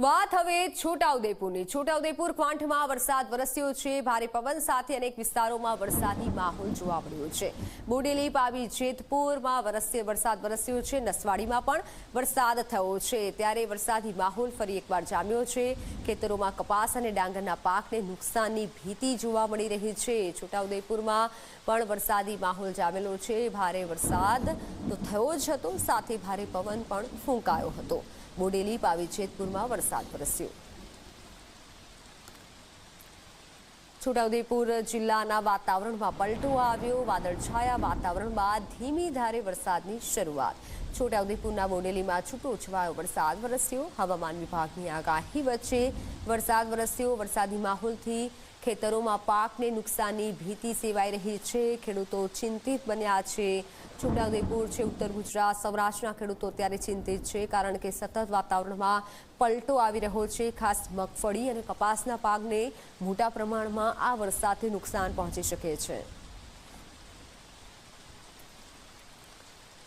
વાત હવે છોટાઉદેપુરની. છોટાઉદેપુર ક્વાંઠમાં વરસાદ વરસ્યો છે. ભારે પવન સાથે અનેક વિસ્તારોમાં વરસાદી માહોલ જોવા મળ્યો છે. બોડેલી, પાવી, જેતપુરમાં વરસ્ય, વરસાદ વરસ્યો છે. નસવાડીમાં પણ વરસાદ થયો છે. ત્યારે વરસાદી માહોલ ફરી એકવાર જામ્યો છે. ખેતરોમાં કપાસ અને ડાંગરના પાકને નુકસાનની ભીતિ જોવા મળી રહી છે. છોટાઉદેપુરમાં પણ વરસાદી માહોલ જામેલો છે. ભારે વરસાદ તો થયો જ હતો. સાથે ભારે પવન પણ ફૂંકાયો હતો. બોડેલી, પાવી, જેતપુરમાં વરસાદ વરસ્યો છોટાઉદેપુર જિલ્લાના વાતાવરણમાં પલટો આવ્યો. વાદળછાયા વાતાવરણ બાદ ધીમી ધારે વરસાદની શરૂઆત. છોટાઉદેપુરના બોડેલીમાં છૂટોછવાયો વરસાદ. વરસ્યો હવામાન વિભાગની આગાહી વચ્ચે વરસાદ વરસ્યો. વરસાદી માહોલથી ખેતરોમાં પાકને નુકસાનની ભીતિ સેવાઈ રહી છે. ખેડૂતો ચિંતિત બન્યા છે. છોટાઉદેપુર છે, ઉત્તર ગુજરાત, સૌરાષ્ટ્રના ખેડૂતો અત્યારે ચિંતિત છે કારણ કે સતત વાતાવરણમાં પલટો આવી રહ્યો છે. ખાસ મગફળી અને કપાસના પાકને મોટા પ્રમાણમાં આ વરસાદથી નુકસાન પહોંચી શકે છે.